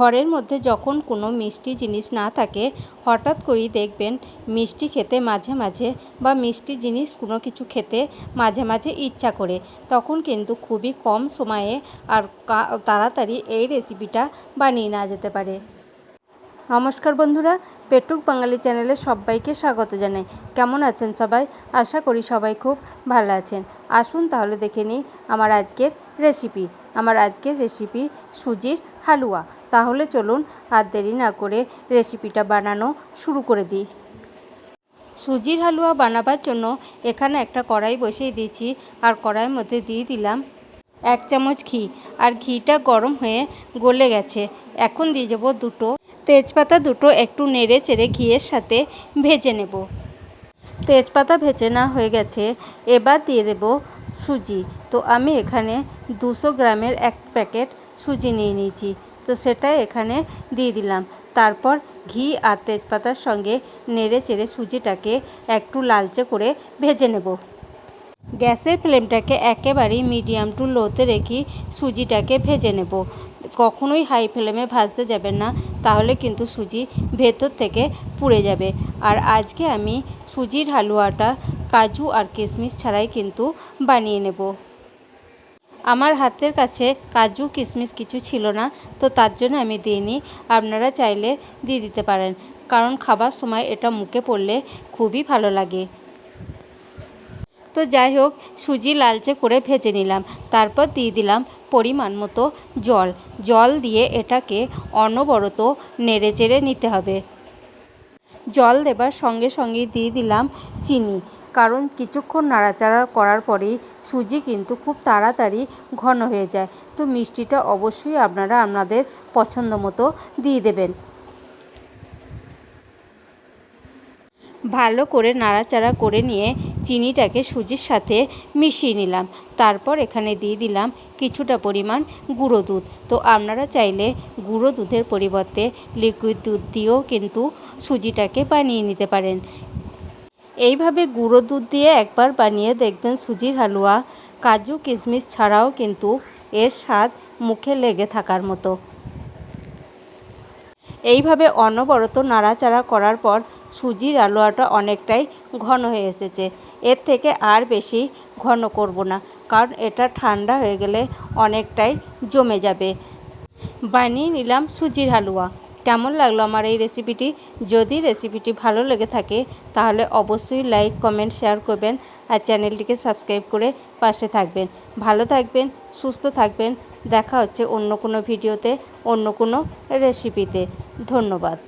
ঘরের মধ্যে যখন কোনো মিষ্টি জিনিস না থাকে, হঠাৎ করেই দেখবেন মিষ্টি খেতে মাঝে মাঝে বা মিষ্টি জিনিস কোনো কিছু খেতে মাঝে মাঝে ইচ্ছা করে। তখন কিন্তু খুবই কম সময়ে আর তাড়াতাড়ি এই রেসিপিটা বানিয়ে নেওয়া যেতে পারে। নমস্কার বন্ধুরা, পেটুক বাঙালি চ্যানেলে সবাইকে স্বাগত জানাই। কেমন আছেন সবাই? আশা করি সবাই খুব ভালো আছেন। আসুন তাহলে দেখে নিই আমার আজকের রেসিপি। আমার আজকের রেসিপি সুজির হালুয়া। তাহলে চলুন আর দেরি না করে রেসিপিটা বানানো শুরু করে দিই। সুজির হালুয়া বানাবার জন্য এখানে একটা কড়াই বসিয়ে দিয়েছি আর কড়াইয়ের মধ্যে দিয়ে দিলাম এক চামচ ঘি। আর ঘিটা গরম হয়ে গলে গেছে। এখন দিয়ে যাব দুটো তেজপাতা দুটো একটু নেড়ে চেড়ে ঘিয়ের সাথে ভেজে নেব। তেজপাতা ভেজে না হয়ে গেছে, এবার দিয়ে দেব সুজি। তো আমি এখানে দুশো গ্রামের এক প্যাকেট সুজি নিয়ে নিয়েছি। তো সেটা এখানে দিয়ে দিলাম। তারপর ঘি আর তেজপাতার সঙ্গে নেড়ে চেড়ে সুজিটাকে একটু লালচে করে ভেজে নেব। গ্যাসের ফ্লেমটাকে একেবারেই মিডিয়াম টু লোতে রেখে সুজিটাকে ভেজে নেব। কখনোই হাই ফ্লেমে ভাজতে যাবেন না, তাহলে কিন্তু সুজি ভেতর থেকে পুড়ে যাবে। আর আজকে আমি সুজির হালুয়াটা কাজু আর কিশমিশ ছাড়াই কিন্তু বানিয়ে নেব। আমার হাতের কাছে কাজু কিশমিশ কিছু ছিল না, তো তার জন্য আমি দিইনি। আপনারা চাইলে দিয়ে দিতে পারেন, কারণ খাবার সময় এটা মুখে পড়লে খুবই ভালো লাগে। তো যাই হোক, সুজি লালচে করে ভেজে নিলাম। তারপর দিয়ে দিলাম পরিমাণ মতো জল। জল দিয়ে এটাকে অনবরত নেড়ে চেড়ে নিতে হবে। জল দেবার সঙ্গে সঙ্গে দিয়ে দিলাম চিনি। কারণ কিছুক্ষণ নাড়াচাড়া করার পরেই সুজি কিন্তু খুব তাড়াতাড়ি ঘন হয়ে যায়। তো মিষ্টিটা অবশ্যই আপনারা আপনাদের পছন্দ মতো দিয়ে দেবেন। ভালো করে নাড়াচাড়া করে নিয়ে চিনিটাকে সুজির সাথে মিশিয়ে নিলাম। তারপর এখানে দিয়ে দিলাম কিছুটা পরিমাণ গুঁড়ো দুধ। তো আপনারা চাইলে গুঁড়ো দুধের পরিবর্তে লিকুইড দুধ দিয়েও কিন্তু সুজিটাকে বানিয়ে নিতে পারেন। এইভাবে গুঁড়ো দুধ দিয়ে একবার বানিয়ে দেখবেন সুজির হালুয়া, কাজু, কিশমিশ ছাড়াও কিন্তু এর স্বাদ মুখে লেগে থাকার মতো। এইভাবে অনবরত নাড়াচাড়া করার পর সুজির হালুয়াটা অনেকটাই ঘন হয়ে এসেছে। এর থেকে আর বেশি ঘন করব না, কারণ এটা ঠান্ডা হয়ে গেলে অনেকটাই জমে যাবে। বানিয়ে নিলাম সুজির হালুয়া। কেমন লাগল আমার এই রেসিপিটি যদি রেসিপিটি ভালো লেগে থাকে, তাহলে অবশ্যই লাইক কমেন্ট শেয়ার করবেন আর চ্যানেলটিকে সাবস্ক্রাইব করে পাশে থাকবেন। ভালো থাকবেন, সুস্থ থাকবেন। দেখা হচ্ছে অন্য কোনো ভিডিওতে অন্য কোনো রেসিপিতে ধন্যবাদ।